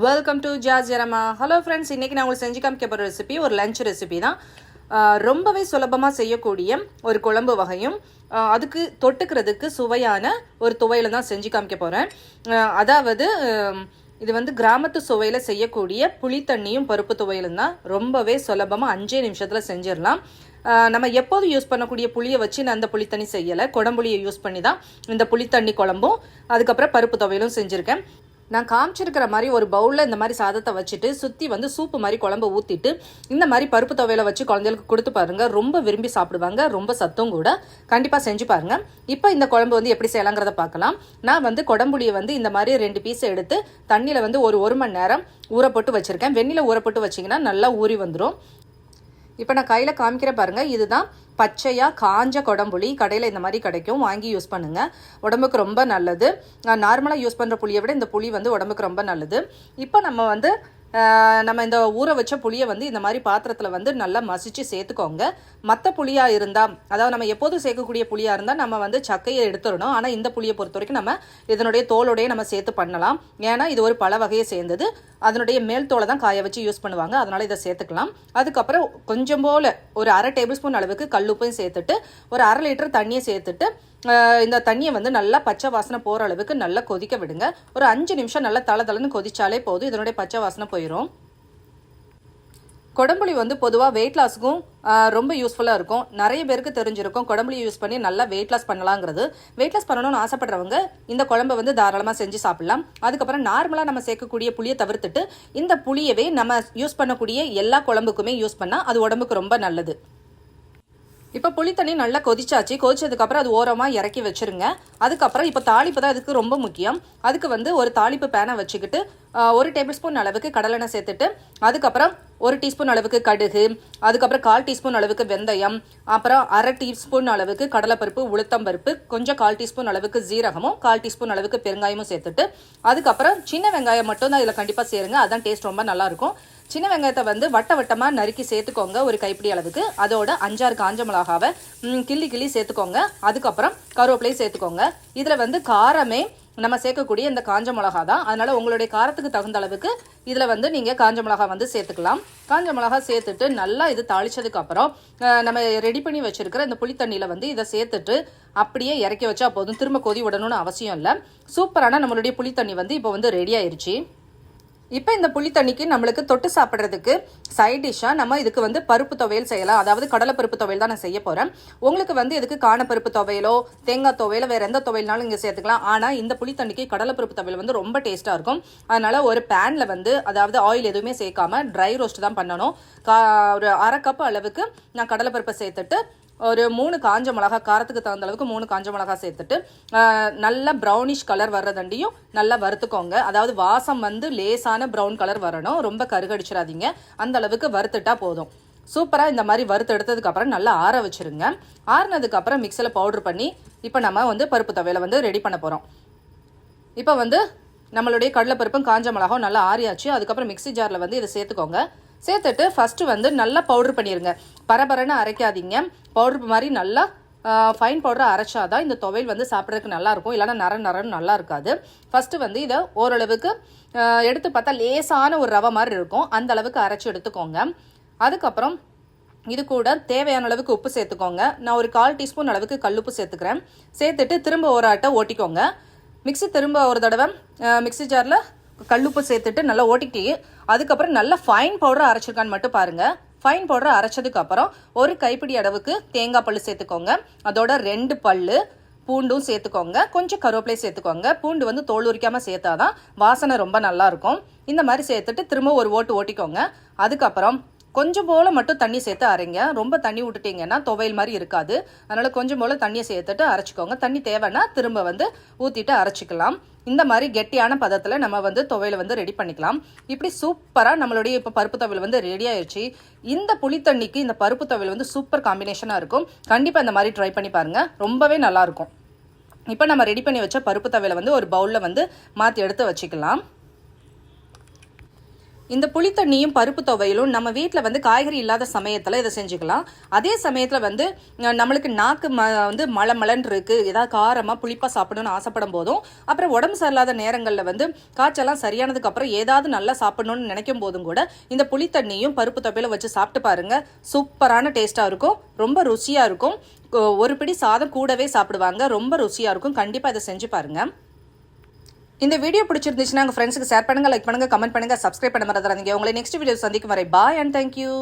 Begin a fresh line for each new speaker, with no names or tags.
Welcome to ஜாஸ் ஜெரமா hello friends இன்றைக்கி நான் உங்களுக்கு செஞ்சு காமிக்க போகிற ரெசிபி ஒரு லஞ்ச் ரெசிபி தான். ரொம்பவே சுலபமாக செய்யக்கூடிய ஒரு குழம்பு வகையும் அதுக்கு தொட்டுக்கிறதுக்கு சுவையான ஒரு துவையில் தான் செஞ்சு காமிக்க போகிறேன் அதாவது இது வந்து கிராமத்து சுவையில் செய்யக்கூடிய புளித்தண்ணியும் பருப்பு துவையிலும் தான். ரொம்பவே சுலபமாக அஞ்சே நிமிஷத்தில் செஞ்சிடலாம். நம்ம எப்போதும் யூஸ் பண்ணக்கூடிய புளியை வச்சு நான் அந்த புளித்தண்ணி செய்யலை. குடம்புளியை யூஸ் பண்ணி தான் இந்த புளித்தண்ணி குழம்பும் அதுக்கப்புறம் பருப்பு துவையலும் செஞ்சுருக்கேன். நான் காமிச்சிருக்கிற மாதிரி ஒரு பவுலில் இந்த மாதிரி சாதத்தை வச்சுட்டு சுற்றி வந்து சூப்பு மாதிரி குழம்பு ஊற்றிட்டு இந்த மாதிரி பருப்பு துவையில வச்சு குழந்தைகளுக்கு கொடுத்து பாருங்கள் ரொம்ப விரும்பி சாப்பிடுவாங்க. ரொம்ப சத்தும் கூட. கண்டிப்பாக செஞ்சு பாருங்கள் இப்போ இந்த குழம்பு வந்து எப்படி செய்யலாங்கிறத பார்க்கலாம். நான் வந்து குடம்புளியை வந்து இந்த மாதிரி ரெண்டு பீஸ் எடுத்து தண்ணியில் வந்து ஒரு ஒரு மணி நேரம் ஊற போட்டு வச்சுருக்கேன். வெந்நில ஊற போட்டு வச்சிங்கன்னா நல்லா ஊறி வந்துடும் இப்போ நான் கையில் காமிக்கிற பாருங்க. இதுதான் பச்சையாக காஞ்ச குடம்புளி. கடையில் இந்த மாதிரி கிடைக்கும். வாங்கி யூஸ் பண்ணுங்கள் உடம்புக்கு ரொம்ப நல்லது. நார்மலாக யூஸ் பண்ணுற புளியை விட இந்த புளி வந்து உடம்புக்கு ரொம்ப நல்லது. இப்போ நம்ம வந்து நம்ம இந்த ஊற வச்ச புளியை வந்து இந்த மாதிரி பாத்திரத்தில் வந்து நல்லா மசிச்சு சேர்த்துக்கோங்க. மற்ற புளியாக இருந்தால் அதாவது நம்ம எப்போதும் சேர்க்கக்கூடிய புளியாக இருந்தால் நம்ம வந்து சக்கையை எடுத்துடணும். ஆனால் இந்த புளியை பொறுத்த வரைக்கும் நம்ம இதனுடைய தோலோடையே நம்ம சேர்த்து பண்ணலாம். ஏன்னா இது ஒரு பல வகையை சேர்ந்தது. அதனுடைய மேல் தோலை தான் காய வச்சு யூஸ் பண்ணுவாங்க. அதனால இதை சேர்த்துக்கலாம். அதுக்கப்புறம் கொஞ்சம் போல் ஒரு அரை டேபிள் ஸ்பூன் அளவுக்கு கல்லுப்பையும் சேர்த்துட்டு ஒரு அரை லிட்டர் தண்ணியை சேர்த்துட்டு இந்த தண்ணியை வந்து நல்லா பச்சை வாசனை போகிற அளவுக்கு நல்லா கொதிக்க விடுங்க. ஒரு அஞ்சு நிமிஷம் நல்லா தள தளன்னு கொதிச்சாலே போதும். இதனுடைய பச்சை வாசனை போயிடும் கொடம்புளி வந்து பொதுவாக வெயிட் லாஸுக்கும் ரொம்ப யூஸ்ஃபுல்லாக இருக்கும். நிறைய பேருக்கு தெரிஞ்சிருக்கும் கொடம்புளி யூஸ் பண்ணி நல்லா வெயிட் லாஸ் பண்ணலாங்கிறது. வெயிட் லாஸ் பண்ணணும்னு ஆசைப்படுறவங்க இந்த குழம்பை வந்து தாராளமாக செஞ்சு சாப்பிடலாம். அதுக்கப்புறம் நார்மலாக நம்ம சேர்க்கக்கூடிய புளியை தவிர்த்துட்டு இந்த புளியவே நம்ம யூஸ் பண்ணக்கூடிய எல்லா குழம்புக்குமே யூஸ் பண்ணால் அது உடம்புக்கு ரொம்ப நல்லது. இப்போ புளி தண்ணி நல்லா கொதிச்சாச்சு. கொதிச்சதுக்கப்புறம் அது ஓரமாக இறக்கி வச்சிருங்க. அதுக்கப்புறம் இப்போ தாளிப்பு தான் இதுக்கு ரொம்ப முக்கியம். அதுக்கு வந்து ஒரு தாளிப்பு பேனை வச்சுக்கிட்டு ஒரு டேபிள் ஸ்பூன் அளவுக்கு கடலெண்ணெய் சேர்த்துட்டு அதுக்கப்புறம் ஒரு டீஸ்பூன் அளவுக்கு கடுகு அதுக்கப்புறம் கால் டீஸ்பூன் அளவுக்கு வெந்தயம் அப்புறம் அரை டீஸ்பூன் அளவுக்கு கடலைப்பருப்பு உளுத்தம்பருப்பு கொஞ்சம் கால் டீஸ்பூன் அளவுக்கு ஜீரகமும் கால் டீஸ்பூன் அளவுக்கு பெருங்காயமும் சேர்த்துட்டு அதுக்கப்புறம் சின்ன வெங்காயம் மட்டும் தான் இதில் கண்டிப்பாக சேருங்க. அதான் டேஸ்ட் ரொம்ப நல்லாயிருக்கும். சின்ன வெங்காயத்தை வந்து வட்ட வட்டமாக நறுக்கி சேர்த்துக்கோங்க ஒரு கைப்பிடி அளவுக்கு. அதோட அஞ்சாறு காஞ்ச மிளகாவை கிள்ளி கிள்ளி சேர்த்துக்கோங்க. அதுக்கப்புறம் கருவேப்பிலையும் சேர்த்துக்கோங்க. இதில் வந்து காரமே நம்ம சேர்க்கக்கூடிய இந்த காஞ்ச மிளகா தான் அதனால் உங்களுடைய காரத்துக்கு தகுந்த அளவுக்கு இதில் வந்து நீங்கள் காஞ்ச மிளகா வந்து சேர்த்துக்கலாம். காஞ்ச மிளகா சேர்த்துட்டு நல்லா இது தாளிச்சதுக்கப்புறம் நம்ம ரெடி பண்ணி வச்சுருக்கிற இந்த புளி தண்ணியில் வந்து இதை சேர்த்துட்டு அப்படியே இறக்கி வச்சா போதும். திரும்ப கொதி விடணும்னு அவசியம் இல்லை. சூப்பரான நம்மளுடைய புளி தண்ணி வந்து இப்போ வந்து ரெடி ஆயிடுச்சு இப்போ இந்த புளி தண்ணிக்கு நம்மளுக்கு தொட்டு சாப்பிட்றதுக்கு சைட் டிஷ்ஷாக நம்ம இதுக்கு வந்து பருப்பு துவையல் செய்யலாம். அதாவது கடலை பருப்பு துவையல் தான் நான் செய்ய போகிறேன் உங்களுக்கு வந்து இதுக்கு காணப்பருப்பு துவையலோ தேங்காய் துவையலோ வேறு எந்த துவையல்னாலும் இங்கே சேர்த்துக்கலாம். ஆனால் இந்த புளி தண்ணிக்கு கடலை பருப்பு துவையல் வந்து ரொம்ப டேஸ்ட்டாக இருக்கும். அதனால் ஒரு பேனில் வந்து அதாவது ஆயில் எதுவுமே சேர்க்காம ட்ரை ரோஸ்ட் தான் பண்ணணும். கா ஒரு அரை கப் அளவுக்கு நான் கடலை பருப்பை சேர்த்துட்டு ஒரு மூணு காஞ்ச மிளகா காரத்துக்கு தகுந்த அளவுக்கு மூணு காஞ்ச மிளகா சேர்த்துட்டு நல்லா ப்ரௌனிஷ் கலர் வர்றதண்டியும் நல்லா வறுத்துக்கோங்க. அதாவது வாசம் வந்து லேசான ப்ரௌன் கலர் வரணும். ரொம்ப கருகடிச்சிடாதீங்க அந்த அளவுக்கு வறுத்துட்டா போதும். சூப்பராக இந்த மாதிரி வறுத்து எடுத்ததுக்கப்புறம் நல்லா ஆற வச்சிருங்க. ஆறினதுக்கப்புறம் மிக்சியில் பவுடர் பண்ணி இப்போ நம்ம வந்து பருப்பு துவையில வந்து ரெடி பண்ண போகிறோம் இப்போ வந்து நம்மளுடைய கடலைப்பருப்பும் காஞ்ச மிளகாவும் நல்லா ஆறியாச்சு. அதுக்கப்புறம் மிக்ஸி ஜாரில் வந்து இதை சேர்த்துக்கோங்க. சேர்த்துட்டு ஃபஸ்ட்டு வந்து நல்லா பவுடர் பண்ணிடுங்க பரபரன்னு அரைக்காதீங்க. பவுடர் மாதிரி நல்லா ஃபைன் பவுடரை அரைச்சாதான் இந்த துவையல் வந்து சாப்பிட்றதுக்கு நல்லா இருக்கும் நர நரன்னு நல்லா இருக்காது. ஃபஸ்ட்டு வந்து இதை ஓரளவுக்கு எடுத்து பார்த்தா லேசான ஒரு ரவை மாதிரி இருக்கும். அந்த அளவுக்கு அரைச்சி எடுத்துக்கோங்க. அதுக்கப்புறம் இது கூட தேவையான அளவுக்கு உப்பு சேர்த்துக்கோங்க. நான் ஒரு கால் டீஸ்பூன் அளவுக்கு கல்லுப்பு சேர்த்துக்கிறேன். சேர்த்துட்டு திரும்ப ஒரு ஆட்டை ஓட்டிக்கோங்க. மிக்ஸி திரும்ப ஒரு தடவை மிக்ஸி ஜாரில் கல்லுப்பு சேர்த்துட்டு நல்லா ஓட்டிக்கிட்டு அதுக்கப்புறம் நல்லா ஃபைன் பவுடர் அரைச்சிருக்கான்னு மட்டும் பாருங்கள் ஃபைன் பவுடரை அரைச்சதுக்கு அப்புறம் ஒரு கைப்பிடி அளவுக்கு தேங்காய் பல் சேர்த்துக்கோங்க. அதோட ரெண்டு பல் பூண்டும் சேர்த்துக்கோங்க. கொஞ்சம் கருவேப்பிலை சேர்த்துக்கோங்க. பூண்டு வந்து தோல் உரிக்காமல் சேர்த்தாதான் வாசனை ரொம்ப நல்லாயிருக்கும் இந்த மாதிரி சேர்த்துட்டு திரும்ப ஒரு ஓட்டு ஓட்டிக்கோங்க. அதுக்கப்புறம் கொஞ்சம் போல மட்டும் தண்ணி சேர்த்து அரைங்க. ரொம்ப தண்ணி விட்டுட்டீங்கன்னா துவையல் மாதிரி இருக்காது. அதனால கொஞ்சம் போல தண்ணியை சேர்த்துட்டு அரைச்சிக்கோங்க. தண்ணி தேவைன்னா திரும்ப வந்து ஊற்றிட்டு அரைச்சிக்கலாம். இந்த மாதிரி கெட்டியான பதத்தில் நம்ம வந்து துவையலை வந்து ரெடி பண்ணிக்கலாம். இப்படி சூப்பராக நம்மளுடைய இப்போ பருப்பு துவையல் வந்து ரெடி ஆயிடுச்சு இந்த புளி தண்ணிக்கு இந்த பருப்பு துவையல் வந்து சூப்பர் காம்பினேஷனாக இருக்கும். கண்டிப்பாக இந்த மாதிரி ட்ரை பண்ணி பாருங்கள் ரொம்பவே நல்லாயிருக்கும் இப்போ நம்ம ரெடி பண்ணி வச்ச பருப்பு துவையலை வந்து ஒரு பவுலில் வந்து மாற்றி எடுத்து வச்சுக்கலாம். இந்த புளித்தண்ணியும் பருப்பு துவையலும் நம்ம வீட்டில் வந்து காய்கறி இல்லாத சமயத்தில் இதை செஞ்சுக்கலாம். அதே சமயத்தில் வந்து நம்மளுக்கு நாக்கு ம வந்து மலை மலன் இருக்கு ஏதாவது காரமாக புளிப்பாக சாப்பிடணும்னு ஆசைப்படும் போதும் அப்புறம் உடம்பு சரியில்லாத நேரங்களில் வந்து காய்ச்சலாம் சரியானதுக்கு அப்புறம் ஏதாவது நல்லா சாப்பிடணும்னு நினைக்கும் போதும் கூட இந்த புளித்தண்ணியும் பருப்பு துவையில வச்சு சாப்பிட்டு பாருங்க. சூப்பரான டேஸ்ட்டாக இருக்கும் ரொம்ப ருசியாக இருக்கும். ஒரு பிடி சாதம் கூடவே சாப்பிடுவாங்க ரொம்ப ருசியாக இருக்கும். கண்டிப்பாக இதை செஞ்சு பாருங்கள் இந்த வீடியோ பிடிச்சிருந்துச்சுன்னா உங்கள் ஃப்ரெண்ட்ஸுக்கு ஷேர் பண்ணுங்கள் லைக் பண்ணுங்கள் கமெண்ட் பண்ணுங்கள் சப்ஸ்கிரைப் பண்ண மறந்துடாதீங்க. உங்களை நெக்ஸ்ட் வீடியோ சந்திக்கும் வரை பாய் அண்ட் தேங்க்யூ